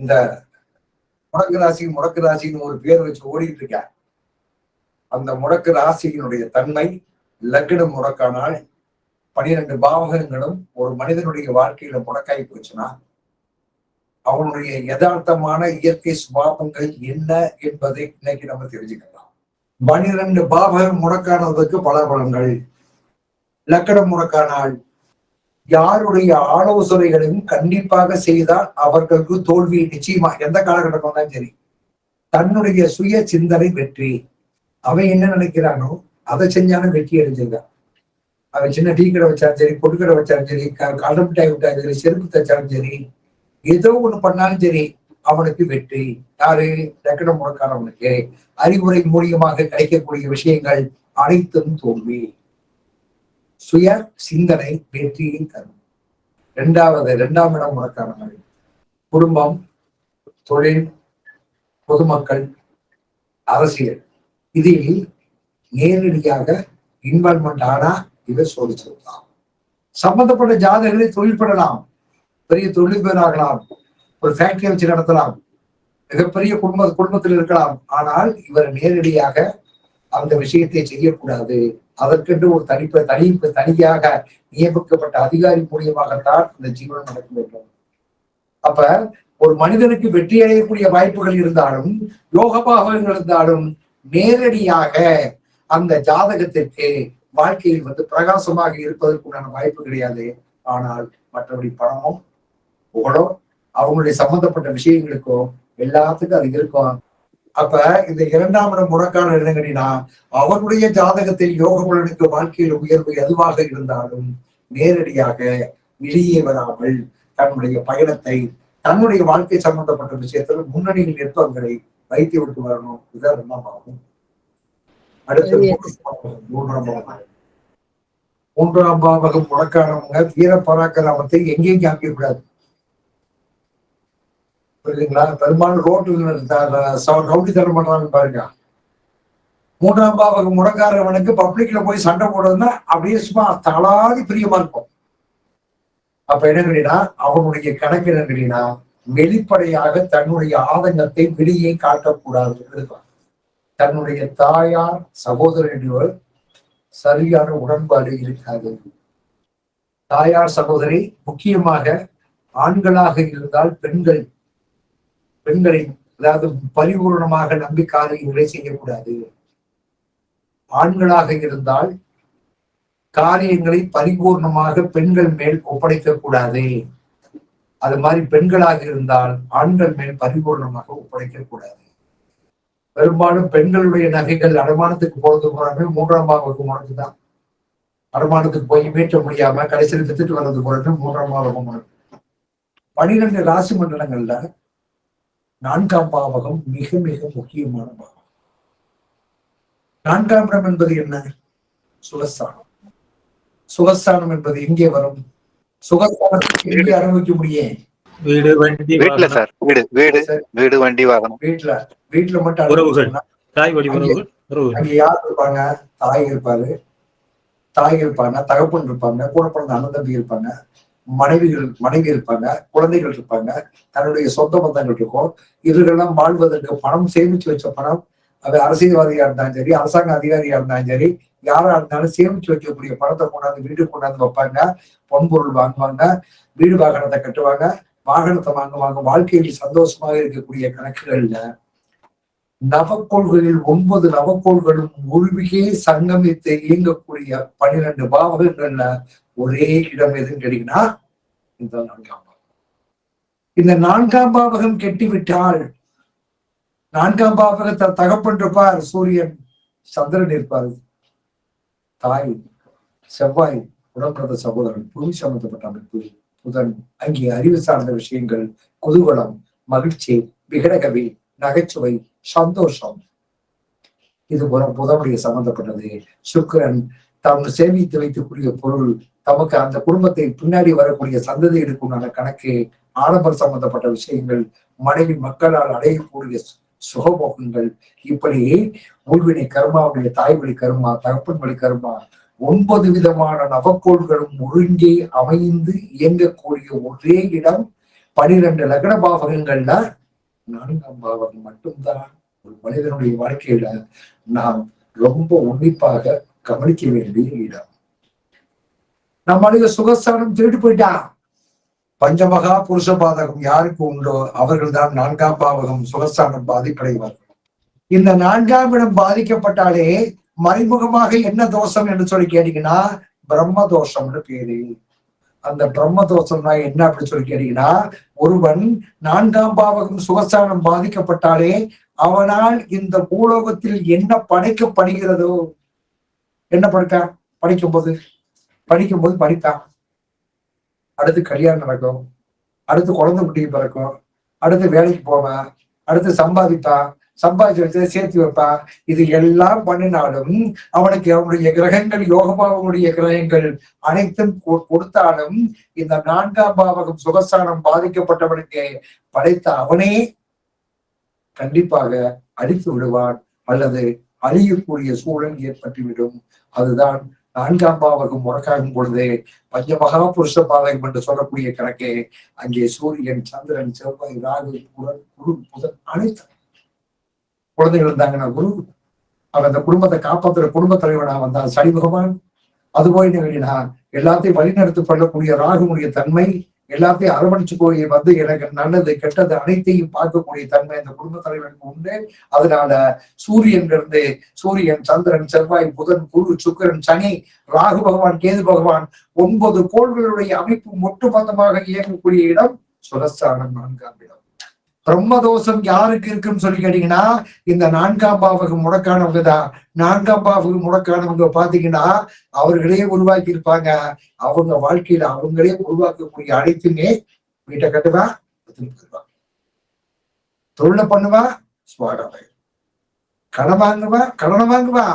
இந்த முடக்கு ராசி முடக்கு ராசின்னு ஒரு பேர் வச்சு ஓடிட்டு இருக்க? அந்த முடக்கு ராசியினுடைய தன்மை லக்னம் முடக்கானால் பனிரெண்டு பாவகங்களும் ஒரு மனிதனுடைய வாழ்க்கையில முடக்காய் போச்சுன்னா அவனுடைய யதார்த்தமான இயற்கை சுபாவங்கள் என்ன என்பதை இன்னைக்கு நம்ம தெரிஞ்சுக்கலாம். பனிரெண்டு பாவகம் முடக்கானதுக்கு பல பலன்கள். லக்கணம் முடக்கானால் யாருடைய ஆலோசனைகளையும் கண்டிப்பாக செய்தால் அவர்களுக்கு தோல்வி நிச்சயமா எந்த காலகட்டம் சரி. தன்னுடைய சுய சிந்தனை வெற்றி. அவன் என்ன நினைக்கிறானோ அதை செஞ்சாலும் வெற்றி அடைஞ்சிருக்கான். அவன் சின்ன டீ கடை வச்சாலும் சரி பொட்டுக்கடை வச்சாலும் சரி கடல் மிட்டாய் விட்டாலும் சரி செருப்பு தைச்சாலும் சரி ஏதோ ஒண்ணு பண்ணாலும் சரி அவனுக்கு வெற்றி. யாரு? லக்கணம் முடக்கானவனுக்கு அறிவுரை மூலியமாக கிடைக்கக்கூடிய விஷயங்கள் அனைத்தும் தோல்வி. சுய சிந்தனை வெற்றியை தரும் இரண்டாவது இரண்டாம் இடம் முடக்கான குடும்பம் தொழில் பொதுமக்கள் அரசியல். இதில் நேரடியாக இன்வால்மெண்ட் ஆனா இதை சோதிச்சிருக்கலாம். சம்பந்தப்பட்ட ஜாதகங்களை தொழில் பண்ணலாம். பெரிய தொழில்பேராகலாம் ஒரு ஃபேக்டரி வச்சு நடத்தலாம். மிகப்பெரிய குடும்ப குடும்பத்தில் இருக்கலாம். ஆனால் இவர் நேரடியாக அந்த விஷயத்தை செய்யக்கூடாது. அதற்கென்று ஒரு தனிப்ப தனி தனியாக நியமிக்கப்பட்ட அதிகாரி மூலியமாகத்தான் அந்த ஜீவனம் நடக்க வேண்டும் அப்ப ஒரு மனிதனுக்கு வெற்றி அடையக்கூடிய வாய்ப்புகள் இருந்தாலும் யோக பாகங்கள் இருந்தாலும் நேரடியாக அந்த ஜாதகத்திற்கு வாழ்க்கையில் வந்து பிரகாசமாக இருப்பதற்குண்டான வாய்ப்பு கிடையாது. ஆனால் மற்றபடி பணமும் புகழோ அவங்களுடைய சம்பந்தப்பட்ட விஷயங்களுக்கோ எல்லாத்துக்கும் அது இருக்கும். அப்ப இந்த இரண்டாம் இடம் முடக்கான இடங்களினா அவருடைய ஜாதகத்தில் யோக பலனுக்கு வாழ்க்கையில் உயர்வு எதுவாக இருந்தாலும் நேரடியாக வெளியே வராமல் தன்னுடைய பயணத்தை தன்னுடைய வாழ்க்கை சம்பந்தப்பட்ட விஷயத்தில் முன்னணியில் நிற்பவர்களை வைத்து விட்டு வரணும். இரண்டாம் பாவம் அடுத்து மூன்றாம் பாவம் மூன்றாம் பாவகம் முடக்கானவங்க வீர பராக்கிரமத்தை எங்கேயும் காமிக்க கூடாது புரியுதுங்களா? பெரும்பாலும் ரோட்டு ரவுடி தரம் பண்றாங்க பாருங்க. மூன்றாம் பாவகம் முடக்காரவனுக்கு பப்ளிக்ல போய் சண்டை போடுறதுன்னா அப்படியே சும்மா தலாதி பிரியமா இருக்கும். அப்ப என்ன கேட்டீங்கன்னா அவனுடைய கணக்கு என்ன கேட்டீங்கன்னா வெளிப்படையாக தன்னுடைய ஆதங்கத்தை வெளியே காட்டக்கூடாது தன்னுடைய தாயார் சகோதரர் சரியான உடன்பாடு இருக்காது. தாயார் சகோதரி முக்கியமாக ஆண்களாக இருந்தால் பெண்கள் பெண்களை அதாவது பரிபூர்ணமாக நம்பி காரியங்களை செய்யக்கூடாது. ஆண்களாக இருந்தால் காரியங்களை பரிபூர்ணமாக பெண்கள் மேல் ஒப்படைக்க கூடாது அது மாதிரி பெண்களாக இருந்தால் ஆண்கள் மேல் பரிபூர்ணமாக ஒப்படைக்க கூடாது பெரும்பாலும் பெண்களுடைய நகைகள் அடமானத்துக்கு போறது போறாங்க மூன்றாம் பாவகம் உனக்கு தான். அடமானத்துக்கு போய் மீட்ட முடியாம கடைசியில் வித்துட்டு வர்றது போறது மூன்றாம் பாவகம் உனக்கு பனிரெண்டு ராசி மண்டலங்கள்ல நான்காம் பாவகம் மிக மிக முக்கியமான பாவம். நான்காம் இடம் என்பது என்ன? சுகஸ்தானம். சுகஸ்தானம் என்பது எங்கே வரும்? சுகஸ்தானத்தை எங்கே அனுபவிக்க முடியும்? வீடு வண்டி வீட்டுல சார். வீடு வீடு சரி, வீடு வண்டி வாகனம். வீட்டுல வீட்டுல மட்டும் உறவுகள். தாய் வழி உறவுகள் அங்க யார் இருப்பாங்க? தாய் இருப்பாரு. தாய் இருப்பாங்க தகப்பன் இருப்பாங்க கூட பிறந்த அண்ணன் தம்பி இருப்பாங்க. மனைவிகள் மனைவி இருப்பாங்க குழந்தைகள் இருப்பாங்க தன்னுடைய சொந்த பந்தங்கள் இருக்கும். இவர்களெல்லாம் வாழ்வதற்கு பணம் சேமிச்சு வச்ச பணம். அது அரசியல்வாதியா இருந்தாலும் சரி அரசாங்க அதிகாரியா இருந்தாலும் சரி யாரா இருந்தாலும் சேமிச்சு வைக்கக்கூடிய பணத்தை கொண்டாந்து வீடு கொண்டாந்து வைப்பாங்க. பொன்பொருள் வாங்குவாங்க வீடு வாகனத்தை கட்டுவாங்க. வாகனத்தை வாங்குவாங்க. வாழ்க்கையில் சந்தோஷமாக இருக்கக்கூடிய கணக்குகள்ல நவக்கோள்களில் ஒன்பது நவக்கோள்களும் உருவிகே சங்கமித்து இயங்கக்கூடிய பனிரெண்டு பாவகங்கள்ல ஒரே இடம் எதுன்னு கேட்டீங்கன்னா இந்த நான்காம் பாவகம். இந்த நான்காம் பாவகம் கெட்டிவிட்டால் நான்காம் பாவகத்தை தகப்பன் இருப்பார் சூரியன் சந்திரன் இருப்பார் தாய் செவ்வாய் உடன்பிறந்த சகோதரன் பூமி சம்பந்தப்பட்ட அமைப்பு புதன் அங்கே அறிவு சார்ந்த விஷயங்கள் குதூகலம் மகிழ்ச்சி விகடகவி நகைச்சுவை சந்தோஷம். இது புறம் புதனுடைய சம்பந்தப்பட்டது. சுக்கிரன் தாம் சேமித்து வைக்கக்கூடிய பொருள் தமக்கு அந்த குடும்பத்தை பின்னாடி வரக்கூடிய சந்ததி எடுக்குண்டான கணக்கு ஆடம்பர் சம்பந்தப்பட்ட விஷயங்கள் மனைவி மக்களால் அடையக்கூடிய சு- சுகபோகங்கள். இப்படி உள்வினை கர்மாவுடைய தாய் வழி கர்மா தகப்பன் வழி கர்மா ஒன்பது விதமான நவக்கோள்களும் ஒருங்கே அமைந்து இயங்கக்கூடிய ஒரே இடம் பனிரெண்டு லக்ன பாவகங்கள்ல நான்காம் பாவகம் மட்டும்தான் ஒரு மனிதனுடைய வாழ்க்கையில நாம் ரொம்ப உன்னிப்பாக கவனிக்க வேண்டிய இடம். நம் மனித சுகஸ்தானம் திருட்டு போயிட்டான் பஞ்சமகா புருஷ பாதகம் யாருக்கு உண்டோ? அவர்கள் தான் நான்காம் பாவகம் சுகஸ்தானம் பாதிப்படைவார்கள். இந்த நான்காம் இடம் பாதிக்கப்பட்டாலே மறைமுகமாக என்ன தோஷம் என்று சொல்லி கேட்டீங்கன்னா பிரம்ம தோஷம்னு பேரு. அந்த பிரம்ம தோஷம்னா என்ன அப்படின்னு சொல்லி கேட்டீங்கன்னா ஒருவன் நான்காம் பாவகம் சுகஸ்தானம் பாதிக்கப்பட்டாலே அவனால் இந்த பூலோகத்தில் என்ன படைக்கப்படுகிறதோ என்ன படிப்பான் படிக்கும் போது படிக்கும் போது படிப்பான் அடுத்து கல்யாணம் நடக்கும். அடுத்து குழந்தை குட்டி பிறக்கும். அடுத்து வேலைக்கு போவேன். அடுத்து சம்பாதிப்பான். சம்பாதிச்சு வச்சதை சேர்த்து வைப்பான் இது எல்லாம் பண்ணினாலும் அவனுக்கு அவனுடைய கிரகங்கள் யோகபாவனுடைய கிரகங்கள் அனைத்தும் கொ- கொடுத்தாலும் இந்த நான்காம் பாவகம் சுகஸ்தானம் பாதிக்கப்பட்டவனுக்கு படைத்த அவனே கண்டிப்பாக அழித்து விடுவான் அல்லது அழியக்கூடிய சூழல் ஏற்பட்டுவிடும். அதுதான் நான்காம் பாவகம் முடக்காகும் பொழுது பஞ்சமகா புருஷ பாதகம் என்று சொல்லக்கூடிய கணக்கே அங்கே சூரியன் சந்திரன் செவ்வாய் ராகு புதன் குரு புதன் அனைத்து குழந்தைகள் இருந்தாங்கன்னா குரு அவன் அந்த குடும்பத்தை காப்பாத்துற குடும்ப தலைவனா வந்தான் சனி பகவான். அது போய் நிகழினா எல்லாத்தையும் வழிநடத்தி கொள்ளக்கூடிய ராகுனுடைய தன்மை எல்லாத்தையும் அரவணைச்சு போய் வந்து எனக்கு நல்லது கெட்டது அனைத்தையும் பார்க்கக்கூடிய தன்மை அந்த குடும்ப தலைவனுக்கு உண்டு. அதனால சூரியன் இருந்து சூரியன் சந்திரன் செவ்வாய் புதன் குரு சுக்கிரன் சனி ராகு பகவான் கேது பகவான் ஒன்பது கோள்களுடைய அமைப்பு ஒட்டுமொத்தமாக இயங்கக்கூடிய இடம் சுரஸ்தானம் நான்காம் இடம். பிரம்ம தோஷம் யாருக்கு இருக்குன்னு சொல்லி கேட்டீங்கன்னா இந்த நான்காம் பாவகம் முடக்கானவங்க தான் நான்காம் பாவகம் முடக்கானவங்க பாத்தீங்கன்னா அவர்களே உருவாக்கி இருப்பாங்க அவங்க வாழ்க்கையில அவங்களே உருவாக்கக்கூடிய அனைத்துமே வீட்டை கட்டுவா திருப்பிடுவா தொழில பண்ணுவா சுவாடாவை கடன் வாங்குவா கடனை வாங்குவா.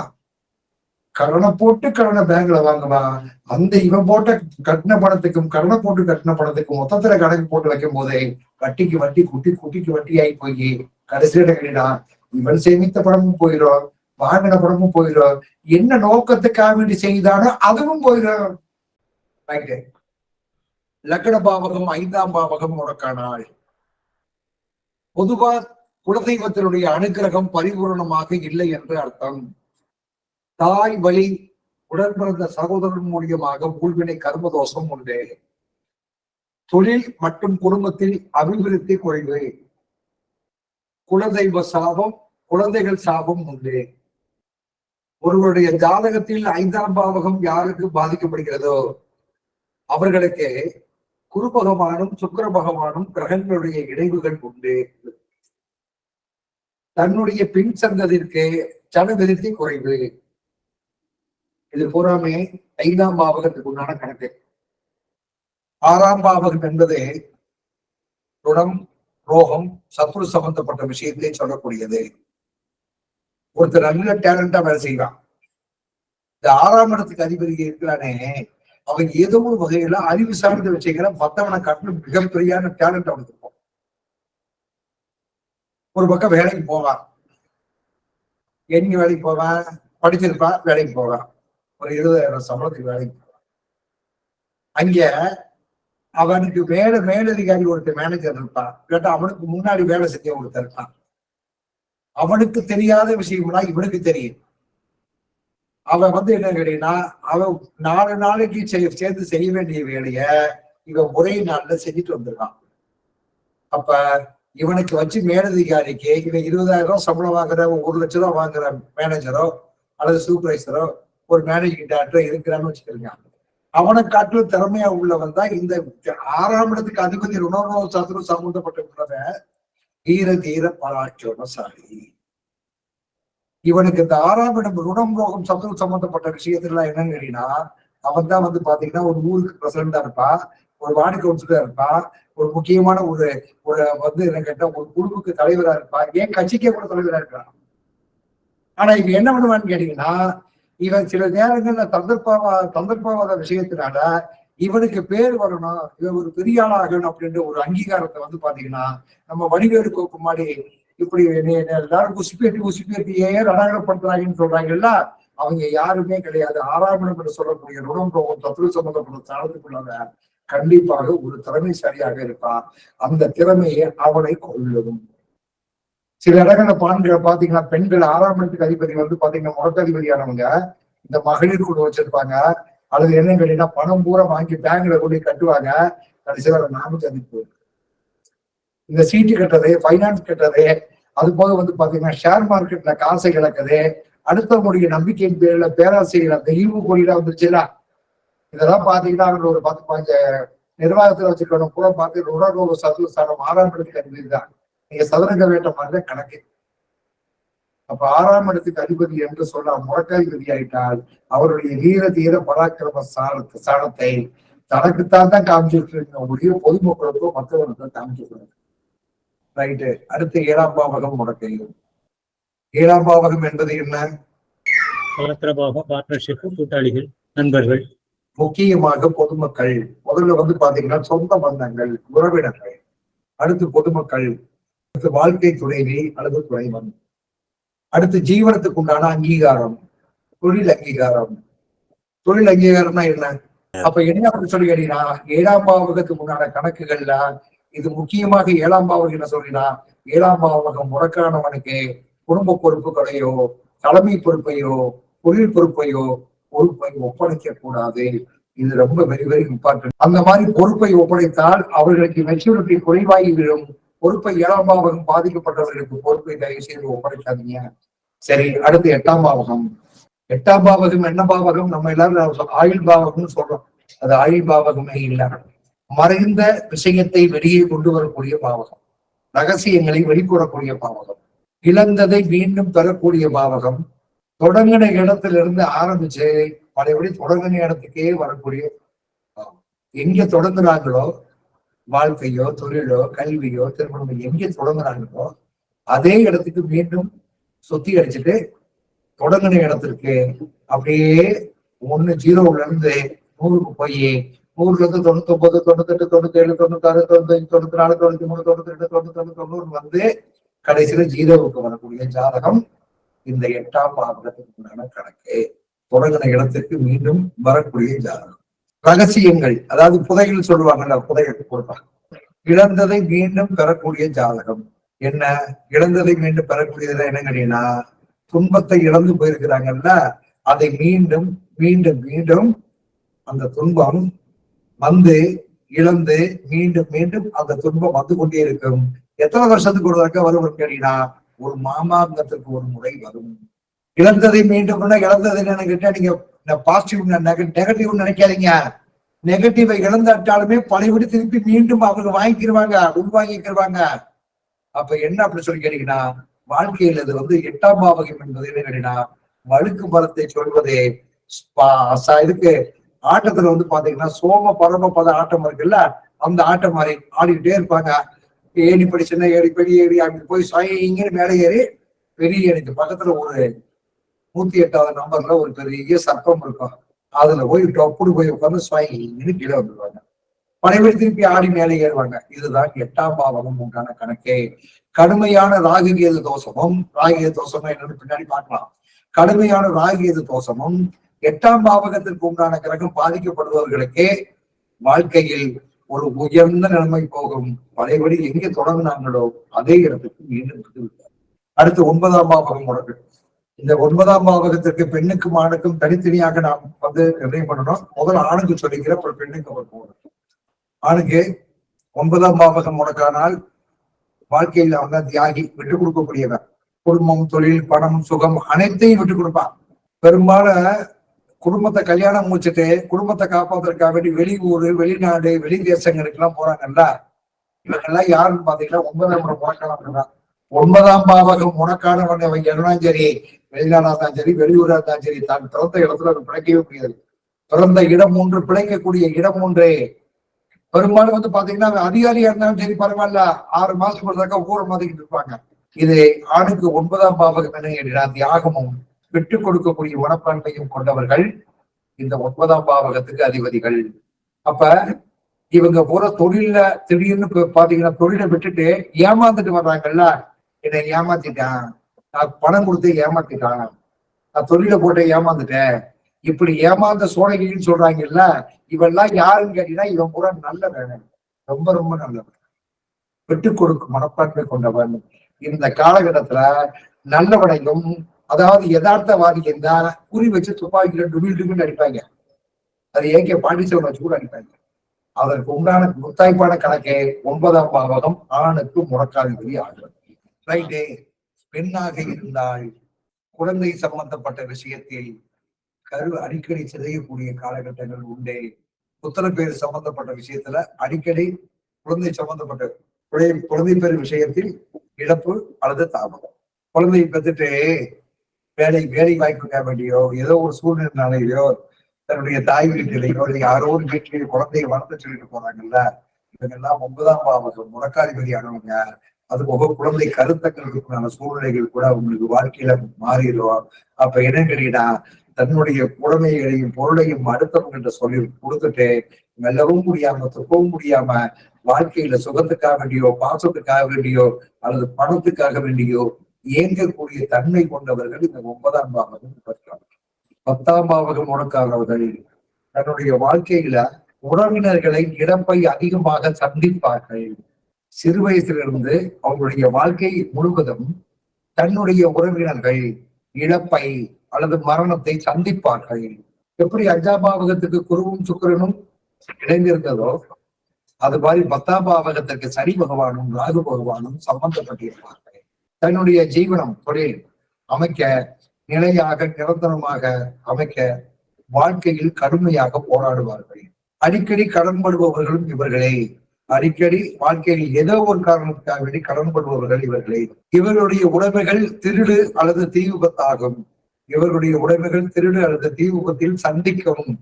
கடனை போட்டு கடனை பேங்க்ல வாங்குவா அந்த இவன் போட்ட கட்டின பணத்துக்கும் கடனை போட்டு கட்டின பணத்துக்கும் மொத்தத்துல கணக்கு போட்டு வைக்கும் போதே வட்டிக்கு வட்டி குட்டி குட்டிக்கு வட்டி ஆகி போய் கடைசியில கேட்டா இவன் சேமித்த பணமும் போயிடும் வாங்கின பணமும் போயிடும் என்ன நோக்கத்துக்காக வேண்டி செய்தானோ அதுவும் போயிடும் லக்கண பாவகம் ஐந்தாம் பாவகம் உனக்கானால் பொதுவா குலதெய்வத்தினுடைய அனுக்கிரகம் பரிபூரணமாக இல்லை என்று அர்த்தம். தாய் வழி உடன் பிறந்த சகோதரன் மூலியமாக ஊழ்வினை கர்மதோஷம் உண்டு. தொழில் மற்றும் குடும்பத்தில் அபிவிருத்தி குறைவு. குலதெய்வ சாபம் குழந்தைகள் சாபம் உண்டு. ஒருவருடைய ஜாதகத்தில் ஐந்தாம் பாவகம் யாருக்கு பாதிக்கப்படுகிறதோ அவர்களுக்கு குரு பகவானும் சுக்கர பகவானும் கிரகங்களுடைய இடைவுகள் உண்டு. தன்னுடைய பின் சந்ததிற்கு சனவிருத்தி குறைவு. இது பூராமே ஐந்தாம் பாவகத்துக்கு உண்டான கணக்கு. ஆறாம் பாவகம் என்பது ருணம் ரோகம் சத்ரு சம்பந்தப்பட்ட விஷயத்தை சொல்லக்கூடியது. ஒருத்தர் நல்ல டேலண்டா வேலை செய்வான். இந்த ஆறாம் இடத்துக்கு அதிபதி இருக்கிறானே அவன் ஏதோ ஒரு வகையில அறிவு சார்ந்த விஷயங்களை மத்தவனை காட்டிலும் மிகப்பெரிய டேலண்ட் அவனுக்கு இருக்கும். ஒரு பக்கம் வேலைக்கு போவான். எங்க வேலைக்கு போவான்? படிச்சிருப்பான் வேலைக்கு போவான். ஒரு இருபதாயிரம் சம்பளத்துக்கு வேலைக்கு போவான் அங்க அவனுக்கு மேல மேலதிகாரி ஒருத்தர் மேனேஜர் இருப்பான். கேட்டா அவனுக்கு முன்னாடி வேலை செஞ்ச ஒருத்தர் இருப்பான். அவனுக்கு தெரியாத விஷயம்னா இவனுக்கு தெரியும். அவன் வந்து என்ன கேட்டீங்கன்னா அவன் நாலு நாளைக்கு செய்- சேர்ந்து செய்ய வேண்டிய வேலைய இவன் ஒரே நாள்ல செஞ்சுட்டு வந்திருக்கான். அப்ப இவனுக்கு வச்சு மேலதிகாரிக்கு இவன் இருபதாயிரம் சம்பளம் வாங்குற ஒரு லட்ச ரூபா வாங்குற மேனேஜரோ அல்லது சூப்பர்வைசரோ ஒரு மேனேஜிங் டேரக்டர் இருக்கிறான்னு வச்சுக்கிறீங்க அவனை காட்டிலும் திறமையா உள்ளவன் தான் இந்த ஆறாம் இடத்துக்கு அதிபதி ருணர்வோ சாஸ்திரம் சம்பந்தப்பட்ட தீர தீர பராக்கிரமசாலி இவனுக்கு இந்த ஆறாம் இடம் ருணம் ரோகம் சத்துரு சம்பந்தப்பட்ட விஷயத்துல என்னன்னு கேட்டீங்கன்னா அவன் தான் வந்து பாத்தீங்கன்னா ஒரு ஊருக்கு பிரசிடண்டா இருப்பான் ஒரு வார்டு கவுன்சிலரா இருப்பான் ஒரு முக்கியமான ஒரு ஒரு வந்து என்ன கேட்டா ஒரு குழுவுக்கு தலைவரா இருப்பான். ஏன் கட்சிக்கே கூட தலைவரா இருக்கான்? ஆனா இவன் என்ன பண்ணுவான்னு கேட்டீங்கன்னா இவன் சில நேரங்கள்ல சந்தர்ப்பவா சந்தர்ப்பவாத விஷயத்தினால இவனுக்கு பேர் வரணும் இவன் ஒரு பெரிய ஆளாகணும் அப்படின்ற ஒரு அங்கீகாரத்தை வந்து பாத்தீங்கன்னா நம்ம வடிவேடு கோப்பு மாதிரி இப்படி எல்லாரும் உசுப்பேட்டி உசுப்பேட்டி ஏன் ரணகரப்படுத்துறாங்கன்னு சொல்றாங்கல்ல அவங்க யாருமே கிடையாது. ஆறாம் இடம் என்று சொல்லக்கூடிய ருணம் போகும் தத்துவ சம்பந்தப்பட்ட ஸ்தானத்துக்குள்ளவ கண்டிப்பாக ஒரு திறமைசாலியாக இருப்பான் அந்த திறமையை அவனை கொள்ளும் சில இடங்களில் பான்களை பாத்தீங்கன்னா பெண்கள் ஆறாம் இடத்துக்கு அதிபதி வந்து பாத்தீங்கன்னா முறக்க அதிபதியானவங்க இந்த மகளிர் குழு வச்சிருப்பாங்க. அல்லது என்ன கேட்டீங்கன்னா பணம் பூரா வாங்கி பேங்க்ல கொண்டு கட்டுவாங்க. கடைசியில் அதை நானூத்தி அதிப்பு இந்த சீட்டு கட்டுறது ஃபைனான்ஸ் கட்டுறது அது போக வந்து பாத்தீங்கன்னா ஷேர் மார்க்கெட்ல காசை இழக்குது அடுத்தவங்களுடைய நம்பிக்கையின் பேர்ல பேராசைகள் அந்த ஈவு கோயிலா வந்துச்சுல இதெல்லாம் பாத்தீங்கன்னா அவங்க ஒரு பத்து பாஞ்ச நிர்வாகத்துல வச்சிருக்கணும் கூட பார்த்து உடல்ரோக சதுர ஸ்தானம் ஆறாம் இடத்துக்கு அதிபதி தான் நீங்க சதுரங்க வேட்ட மாதிரி கணக்கு. அப்ப ஆறாம் இடத்துக்கு அதிபதி என்று சொல்ல முறக்காதிபதி ஆயிட்டால் அவருடைய வீர தீர பராக்கிரம சாணத்தை சாணத்தை தனக்குத்தான் தான் காமிச்சிட்டு இருக்க ஒழிய பொதுமக்களுக்கோ மற்றவர்களுக்கோ காமிச்சிருக்காங்க ரைட்டு. அடுத்து ஏழாம் பாவகம் முடக்கையும் ஏழாம் பாவகம் என்பது என்ன? பலத்திரபாக பார்ட்னர்ஷிப் கூட்டாளிகள் நண்பர்கள். முக்கியமாக பொதுமக்கள். முதல்ல வந்து பாத்தீங்கன்னா சொந்த பந்தங்கள் உறவினர்கள். அடுத்து பொதுமக்கள். அடுத்து வாழ்க்கை துணைவி அல்லது துணைவன் அடுத்து ஜீவனத்துக்கு உண்டான அங்கீகாரம் தொழில் அங்கீகாரம். தொழில் அங்கீகாரம்னா என்ன? அப்ப என்ன அப்படி சொல்லி கேட்டீங்கன்னா ஏழாம் பாவகத்துக்கு உண்டான கணக்குகள்ல இது முக்கியமாக ஏழாம் பாவகம் என்ன சொல்லினா ஏழாம் பாவகம் முறக்கானவனுக்கு குடும்ப பொறுப்புகளையோ தலைமை பொறுப்பையோ தொழில் பொறுப்பையோ பொறுப்பை ஒப்படைக்க கூடாது இது ரொம்ப வெரி வெரி இம்பார்ட்டன்ட் அந்த மாதிரி பொறுப்பை ஒப்படைத்தால் அவர்களுக்கு மெச்சூரிட்டி குறைவாகி விடும். பொறுப்பை ஏழாம் பாவகம் பாதிக்கப்பட்டவர்களுக்கு பொறுப்பை தயவு செய்து ஒப்படைக்காதீங்க. சரி அடுத்து எட்டாம் பாவகம். எட்டாம் பாவகம் என்ன பாவகம்? நம்ம எல்லாரும் ஆயுள் பாவகம்னு சொல்றோம். அது ஆயுள் பாவகமே இல்லை. மறைந்த விஷயத்தை வெளியே கொண்டு வரக்கூடிய பாவகம். ரகசியங்களை வெளிக்கூடக்கூடிய பாவகம். இழந்ததை மீண்டும் பெறக்கூடிய பாவகம். தொடங்கின இடத்திலிருந்து ஆரம்பிச்சு பழையபடி தொடங்கின இடத்துக்கே வரக்கூடிய எங்க தொடங்குறாங்களோ வாழ்க்கையோ தொழிலோ கல்வியோ திருமணமோ எங்கே தொடங்குறாங்களோ அதே இடத்துக்கு மீண்டும் சுத்தி அடிச்சுட்டு தொடங்கின இடத்திற்கு அப்படியே ஒண்ணு ஜீரோல இருந்து நூறுக்கு போய் நூறுல இருந்து தொண்ணூத்தி ஒன்பது தொண்ணூத்தெட்டு தொண்ணூத்தி ஏழு தொண்ணூத்தாறு தொண்ணூத்தி தொண்ணூத்தி நாலு தொண்ணூத்தி மூணு தொண்ணூத்தி ரெண்டு தொண்ணூத்தி தொண்ணூறு வந்து கடைசியில ஜீரோவுக்கு வரக்கூடிய ஜாதகம் இந்த எட்டாம் பாகத்துக்கு உண்டான கணக்கு. தொடங்கின இடத்துக்கு மீண்டும் வரக்கூடிய ஜாதகம். ரகசியங்கள் அதாவது புதைகள் சொல்லுவாங்கல்ல புதைகள் கொடுப்பாங்க இழந்ததை மீண்டும் பெறக்கூடிய ஜாதகம் என்ன? இழந்ததை மீண்டும் பெறக்கூடியதுல என்ன கேட்டீங்கன்னா துன்பத்தை இழந்து போயிருக்கிறாங்கல்ல அதை மீண்டும் மீண்டும் மீண்டும் அந்த துன்பம் வந்து இழந்து மீண்டும் மீண்டும் அந்த துன்பம் வந்து கொண்டே இருக்கும். எத்தனை வருஷத்துக்கு ஒரு தடவை வரும் கேட்டீங்கன்னா ஒரு மாமாங்கத்திற்கு ஒரு முறை வரும். இழந்ததை மீண்டும் இழந்ததை என்ன கேட்டா நீங்க பாசிட்டிவ் நெகட்டிவ் நினைக்காதீங்க. நெகட்டிவை இழந்தாட்டாலுமே பழையபடி திருப்பி மீண்டும் அவங்க வாங்கிக்கிருவாங்க உள்வாங்கிக்கிருவாங்க. அப்ப என்ன அப்படி சொல்லி கேட்டீங்கன்னா வாழ்க்கையில் இது வந்து எட்டாம் பாவகம் என்பது என்ன கேட்டீங்கன்னா வழுக்கு மரத்தை சொல்வதே இதுக்கு ஆட்டத்துல வந்து பாத்தீங்கன்னா சோம பரம பத ஆட்டம் இருக்குல்ல அந்த ஆட்டம் மாதிரி ஆடிக்கிட்டே இருப்பாங்க. ஏணி சின்ன ஏறி பெரிய ஏறி அப்படி போய் சாயிங்கன்னு மேலே ஏறி பெரிய ஏணிக்கு பக்கத்துல ஒரு நூத்தி எட்டாவது நம்பர்ல ஒரு பெரிய சர்ப்பம் இருக்கும். அதுல போய் டொப்புடு போய் உட்காந்து ஸ்வாயின்னு கீழே வந்துடுவாங்க பழையபடி திருப்பி ஆடி மேலே ஏறுவாங்க. இதுதான் எட்டாம் பாவமும் உண்டான கணக்கே. கடுமையான ராகுகேது தோஷமும். ராகுகேது தோஷமும் என்னன்னு பின்னாடி பார்க்கலாம். கடுமையான ராகுகேது தோஷமும். எட்டாம் பாவகத்திற்கு உண்டான கிரகம் பாதிக்கப்படுபவர்களுக்கே வாழ்க்கையில் ஒரு உயர்ந்த நிலைமை போகும். பழையபடி எங்கே தொடங்கினாங்களோ அதே இடத்துக்கு மீண்டும் அடுத்து ஒன்பதாம் பாவகம் முடக்கு இந்த ஒன்பதாம் பாவகத்திற்கு பெண்ணுக்கும் ஆணுக்கும் தனித்தனியாக நாம் வந்து நிர்ணயம் பண்ணணும். முதல்ல ஆணுக்கு சொல்லிக்கிற அப்புறம் பெண்ணுக்கு அவர் போகணும். ஆணுக்கு ஒன்பதாம் பாவகம் முடக்கானால் வாழ்க்கையில் அவன் தான் தியாகி விட்டு கொடுக்கக்கூடியவன். குடும்பம் தொழில் பணம் சுகம் அனைத்தையும் விட்டு கொடுப்பான். பெரும்பாலும் குடும்பத்தை கல்யாணம் முடிச்சுட்டு குடும்பத்தை காப்பாத்துறதுக்காக வேண்டி வெளியூர் வெளிநாடு வெளி தேசங்களுக்கு எல்லாம் போறாங்கல்ல? இவங்கெல்லாம் யாருன்னு பாத்தீங்கன்னா ஒன்பதாம் முறை முடக்கலாம் ஒன்பதாம் பாவகம் உனக்கானவன் அவன் இருந்தாலும் சரி வெளிநாடா இருந்தாலும் சரி வெளியூரா இருந்தாலும் சரி தான் பிறந்த இடத்துல அவன் பிழைக்கவே முடியாது. பிறந்த இடம் ஒன்று பிழைக்கக்கூடிய இடம் ஒன்றே. பெரும்பாலும் வந்து பாத்தீங்கன்னா அதிகாரியா இருந்தாலும் சரி பரவாயில்ல. ஆறு மாசம் பிறந்தாக்கா ஊரை மாதிரி இருப்பாங்க. இது ஆணுக்கு ஒன்பதாம் பாவகம் என்ன கேட்டீங்கன்னா தியாகமும் விட்டுக் கொடுக்கக்கூடிய மனப்பான்மையும் கொண்டவர்கள் இந்த ஒன்பதாம் பாவகத்துக்கு அதிபதிகள். அப்ப இவங்க போற தொழில்ல திடீர்னு பாத்தீங்கன்னா தொழிலை விட்டுட்டு ஏமாந்துட்டு வர்றாங்கல்ல என்னை ஏமாத்திட்டான். நான் பணம் கொடுத்து ஏமாத்திட்டான். நான் தொழில போட்டு ஏமாந்துட்டேன். இப்படி ஏமாந்த சோழகின்னு சொல்றாங்கல்ல இவெல்லாம் யாருன்னு கேட்டீங்கன்னா இவன் கூட நல்லவன். ரொம்ப ரொம்ப நல்லவன். பெற்று கொடுக்கும் மனப்பான்மை கொண்டவன். இந்த காலகட்டத்துல நல்லவனையும் அதாவது யதார்த்தவாதி இருந்தா குறி வச்சு துப்பாக்கியில டுபில் டுபில் அடிப்பாங்க. அது ஏகே பாண்டிச்சேவன் வச்சு கூட அடிப்பாங்க. அதற்கு உண்டான முத்தாய்ப்பான கணக்கே ஒன்பதாம் பாவகம் ஆணுக்கு முறக்காதிபதி ஆகிறது ரைட்டு பெண்ணாக இருந்தால் குழந்தை சம்பந்தப்பட்ட விஷயத்தில் கரு அடிக்கடி சிதையக்கூடிய காலகட்டங்கள் உண்டே. புத்திரப்பேர் சம்பந்தப்பட்ட விஷயத்துல அடிக்கடி குழந்தை சம்பந்தப்பட்ட குழந்தை குழந்தை பேர் விஷயத்தில் இழப்பு அல்லது தாமதம். குழந்தையை பெற்றுட்டு வேலை வேலை வாய்ப்பு வேண்டியோ ஏதோ ஒரு சூழ்நிலையிலையோ தன்னுடைய தாய் வீட்டிலேயோ இல்லை யாரோ ஒரு வீட்டிலேயோ குழந்தையை வளர்த்து சொல்லிட்டு போறாங்கல்ல இவங்கெல்லாம் ஒன்பதாம் பாவகம் முடக்காதிபதி ஆனவங்க அது போக குழந்தை கருத்தங்களுக்குண்டான சூழ்நிலைகள் கூட அவங்களுக்கு வாழ்க்கையில மாறிடும் அப்ப என்ன கேட்டீங்கன்னா தன்னுடைய குழந்தைகளையும் பொருளையும் அடுத்தவங்கிட்ட சொல்லி கொடுத்துட்டு மெல்லவும் முடியாம துப்பவும் முடியாம வாழ்க்கையில சுகத்துக்காக வேண்டியோ பாசத்துக்காக வேண்டியோ அல்லது பணத்துக்காக வேண்டியோ இயங்கக்கூடிய தன்மை கொண்டவர்கள் இந்த ஒன்பதாம் பாவகம் பெற்றார்கள் பத்தாம் பாவகம் முடக்காதவர்கள் தன்னுடைய வாழ்க்கையில உறவினர்களை இழப்பை அதிகமாக சந்திப்பார்கள். சிறு வயசிலிருந்து அவங்களுடைய வாழ்க்கை முழுவதும் தன்னுடைய உறவினர்கள் இழப்பை அல்லது மரணத்தை சந்திப்பார்கள். எப்படி அஞ்சாம் பாவகத்துக்கு குருவும் சுக்கிரனும் இணைந்திருந்ததோ அது மாதிரி பத்தாம் பாவகத்திற்கு சனி பகவானும் ராகு பகவானும் சம்பந்தப்பட்டிருப்பார்கள். தன்னுடைய ஜீவனம் தொழில் அமைக்க நிலையாக நிரந்தரமாக அமைக்க வாழ்க்கையில் கடுமையாக போராடுவார்கள். அடிக்கடி கடன்படுபவர்களும் இவர்களே. அடிக்கடி வாழ்க்கையில் ஏதோ ஒரு காரணத்துக்காக வேண்டி கொள்பவர்கள் இவர்களே. இவர்களுடைய உடைமைகள் திருடு அல்லது தீ விபத்தாகும். இவர்களுடைய உடைமைகள் திருடு அல்லது தீ விபத்தில் சந்திக்கவும்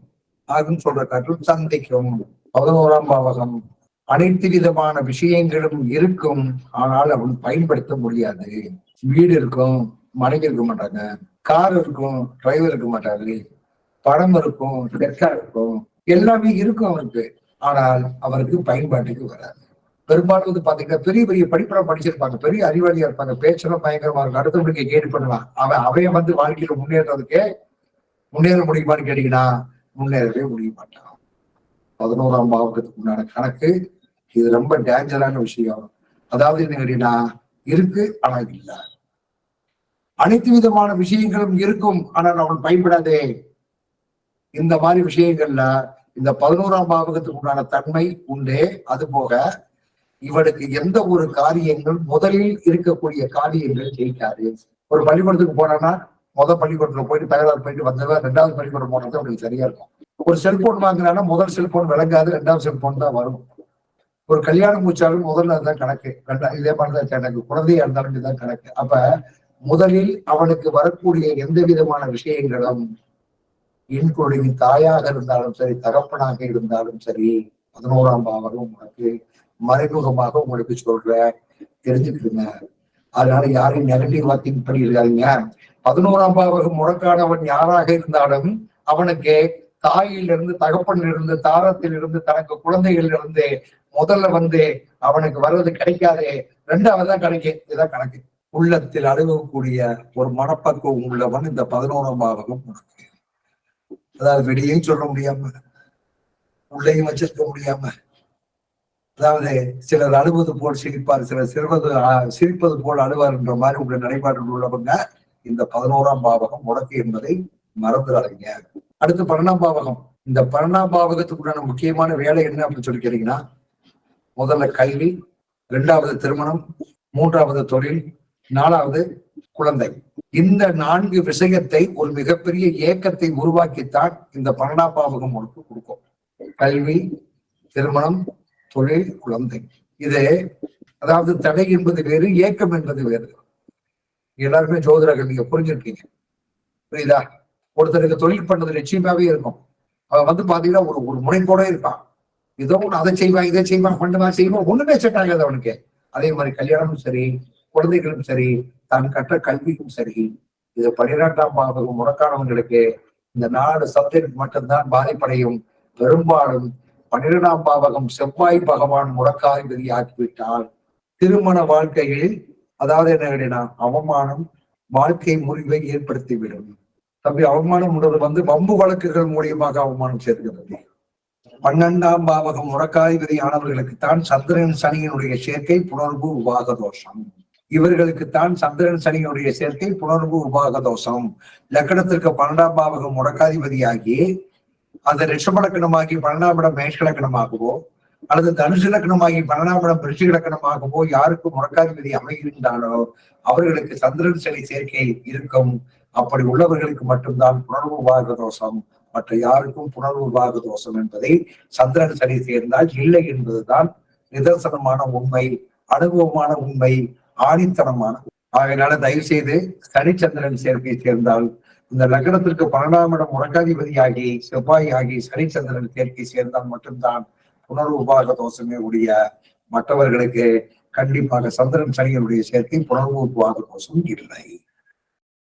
ஆகும் சொல்ற காற்றும் சந்திக்கும். பதினோராம் பாவகம். அனைத்து விதமான விஷயங்களும் இருக்கும். ஆனால் அவன் பயன்படுத்த முடியாது. வீடு இருக்கும் மனைவி இருக்க மாட்டாங்க கார் இருக்கும் டிரைவர் இருக்க மாட்டாரு. படம் இருக்கும் டெக்கா இருக்கும். எல்லாமே இருக்கும் அவனுக்கு. ஆனால் அவருக்கு பயன்பாட்டுக்கு வராது. பெரும்பாலும் வந்து பாத்தீங்கன்னா பெரிய பெரிய படிப்பெல்லாம் படிச்சிருப்பாங்க பெரிய அறிவாளியா இருப்பாங்க. பேச்செல்லாம் பயங்கரமா இருக்கும். அடுத்தவங்களுக்கு கேடு பண்ணலாம். அவன் அவைய வந்து வாழ்க்கையில முன்னேறதுக்கே முன்னேற முடியுமான்னு கேட்டீங்கன்னா முன்னேறவே முடிய மாட்டான் பதினோராம் பாவகத்துக்கு உண்டான கணக்கு இது ரொம்ப டேஞ்சரான விஷயம். அதாவது என்ன கேட்டீங்கன்னா இருக்கு ஆனா இல்ல. அனைத்து விதமான விஷயங்களும் இருக்கும். ஆனால் அவன் பயன்படாதே. இந்த மாதிரி விஷயங்கள்ல இந்த பதினோராம் பாவகத்துக்கு உண்டான தன்மை உண்டே. அது போக இவனுக்கு எந்த ஒரு காரியங்கள் முதலில் இருக்கக்கூடிய காரியங்கள் ஜெயிக்காது. ஒரு பள்ளிக்கூடத்துக்கு போனோம்னா முதல் பள்ளிக்கூடத்துல போயிட்டு தகராறு போயிட்டு வந்தவன் ரெண்டாவது பள்ளிக்கூடம் போனது அவனுக்கு சரியா இருக்கும். ஒரு செல்போன் வாங்கினாலும் முதல் செல்போன் விளங்காது ரெண்டாவது செல்போன் தான் வரும். ஒரு கல்யாணம் முடிச்சாலும் முதல்ல அதுதான் கணக்கு. ரெண்டா இதே மாதிரிதான் கணக்கு. குழந்தையா இருந்தாலும் இதுதான் கணக்கு. அப்ப முதலில் அவனுக்கு வரக்கூடிய எந்த விதமான விஷயங்களும் என் குழந்தை தாயாக இருந்தாலும் சரி தகப்பனாக இருந்தாலும் சரி பதினோராம் பாவகம் உனக்கு மறைமுகமாக உங்களுக்கு சொல்ற தெரிஞ்சுக்கிடுங்க. அதனால யாரையும் நெகட்டிவா திங்க் பண்ணியிருக்காங்க பதினோராம் பாவகம் முழக்கானவன் யாராக இருந்தாலும் அவனுக்கு தாயிலிருந்து தகப்பனிலிருந்து தாரத்திலிருந்து தனக்கு குழந்தைகளிலிருந்து முதல்ல வந்து அவனுக்கு வர்றது கிடைக்காதே. ரெண்டாவது தான் இதுதான் கணக்கு. உள்ளத்தில் அணுகக்கூடிய ஒரு மனப்பக்குவம் உள்ளவன் இந்த பதினோராம் பாவகம் உனக்கு. அதாவது வெளியும் சொல்ல முடியாம உள்ளேயும் வச்சிருக்க முடியாம அதாவது சிலர் அழுவது போல் சிரிப்பார் சிலர் சிறுவது ஆஹ், சிரிப்பது போல் அழுவார் என்ற மாதிரி உள்ள நடைபாடுகள் உள்ளவங்க இந்த பதினோராம் பாவகம் முடக்கு என்பதை மறந்துடாதீங்க அடுத்து பன்னெண்டாம் பாவகம். இந்த பன்னெண்டாம் பாவகத்துக்குண்டான முக்கியமான வேலை என்ன அப்படின்னு சொல்லி கேட்டீங்கன்னா முதல்ல கல்வி இரண்டாவது திருமணம் மூன்றாவது தொழில் நாலாவது குழந்தை. இந்த நான்கு விஷயத்தை ஒரு மிகப்பெரிய ஏக்கத்தை உருவாக்கித்தான் இந்த பன்னெண்டாம் பாவகம் உனக்கு கொடுக்கும். கல்வி திருமணம் தொழில் குழந்தை. இது அதாவது தடை என்பது வேறு ஏக்கம் என்பது வேறு. எல்லாருமே ஜோதிடர்கள் நீங்க புரிஞ்சிருக்கீங்க. புரியுதா? ஒருத்தருக்கு தொழில் பண்ணது நிச்சயமாவே இருக்கும். அவன் வந்து பாத்தீங்கன்னா ஒரு ஒரு முனைப்போட இருப்பான். இதோ ஒண்ணு அதை செய்வான் இதை செய்வான் பண்ணுவான் செய்வான். ஒண்ணுமே செட் ஆகாது அவனுக்கு. அதே மாதிரி கல்யாணமும் சரி குழந்தைகளும் சரி தான் கற்ற கல்விக்கும் சரி. இது பன்னிரெண்டாம் பாவகம் முடக்கானவங்களுக்கு இந்த நாலு சப்ஜெக்ட் மட்டும்தான் பாதிப்படையும். பெரும்பாலும் பன்னிரெண்டாம் பாவகம் செவ்வாய் பகவான் முடக்காதிபதி ஆக்கிவிட்டால் திருமண வாழ்க்கையில் அதாவது என்ன கேட்டீங்கன்னா அவமானம் வாழ்க்கை முறிவை ஏற்படுத்திவிடும். தம்பி அவமானம் உள்ளது வந்து வம்பு வழக்குகள் மூலியமாக அவமானம் சேர்க்கிறது. பன்னெண்டாம் பாவகம் முடக்காதிபதியானவர்களுக்குத்தான் சந்திரன் சனியினுடைய சேர்க்கை புணர்வு உபாக தோஷம் இவர்களுக்குத்தான் சந்திரன் சனியினுடைய சேர்க்கை புனர்வு உபாக தோஷம் லக்கணத்திற்கு பன்னெண்டாம் பாவகம் முடக்காதிபதியாகி அந்த ரிஷபலக்கணமாகி பன்னெண்டாம் இடம் மேஷலக்கணமாகவோ அல்லது தனுசு லக்கணமாகி பன்னெண்டாம் இடம் பிரிச்சு லக்கணமாகவோ யாருக்கு முடக்காதிபதி அமைகின்றாலோ அவர்களுக்கு சந்திரன் சனி சேர்க்கை இருக்கும். அப்படி உள்ளவர்களுக்கு மட்டும்தான் புணர்வு உபாக தோஷம் மற்ற யாருக்கும் புணர்வு உபாக தோஷம் என்பதை சந்திரன் சனி சேர்ந்தால் இல்லை என்பதுதான் நிதர்சனமான உண்மை அனுபவமான உண்மை. ஆணித்தனமான ஆகையினால தயவு செய்து சனிச்சந்திரன் சேர்க்கை சேர்ந்தால் இந்த லக்னத்திற்கு பன்னெண்டாம் இடம் முடக்காதிபதியாகி செவ்வாய் ஆகி சனிச்சந்திரன் சேர்க்கை சேர்ந்தால் மட்டும்தான் புனர் உபாக தோஷமே உடைய மற்றவர்களுக்கு கண்டிப்பாக சந்திரன் சனியனுடைய சேர்க்கை புனர் உபாக தோஷம் இல்லை.